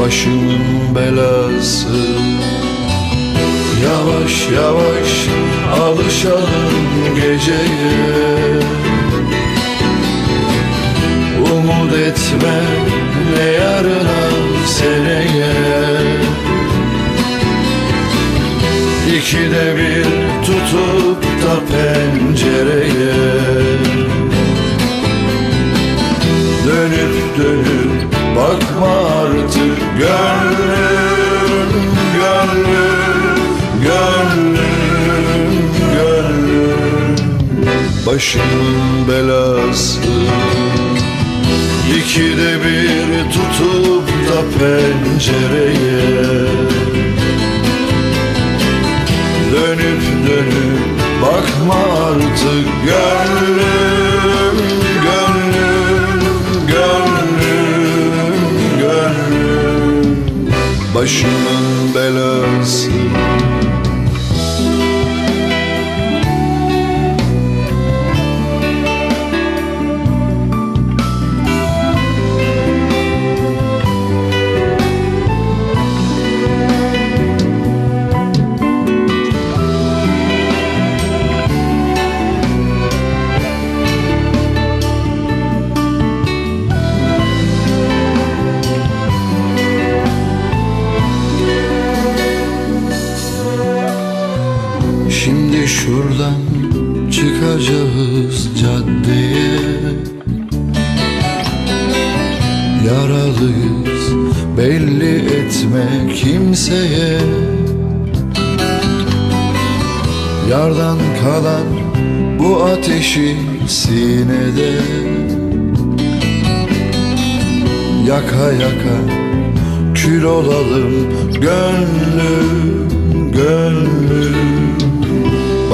başımın belası. Yavaş yavaş alışalım geceye. Umut etme ne yarına seneye. İkide bir tutup da pencereye Başımın belası. İkide bir tutup da pencereye. Dönüp dönüp bakma artık gönlüm Gönlüm, gönlüm, gönlüm. Başımın belası şuradan çıkacağız caddeye. Yaralıyız belli etme kimseye. Yardan kalan bu ateşi sinede. Yaka yaka kül olalım gönlüm gönlüm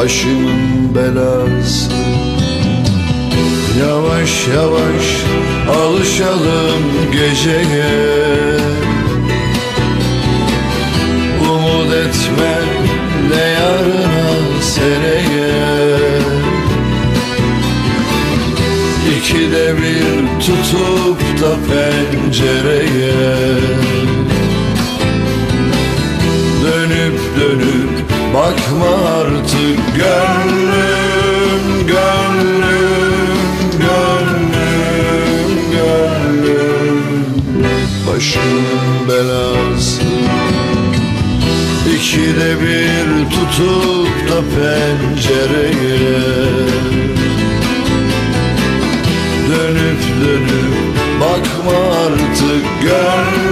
başımın belası. Yavaş yavaş alışalım geceye. Umut etme ne yarına seneye. İkide bir tutup da pencereye. Dönüp dönüp bakma artık gönlüm Gönlüm, gönlüm, gönlüm. Başımın belası. İkide bir tutup da pencereye. Dönüp dönüp bakma artık gönlüm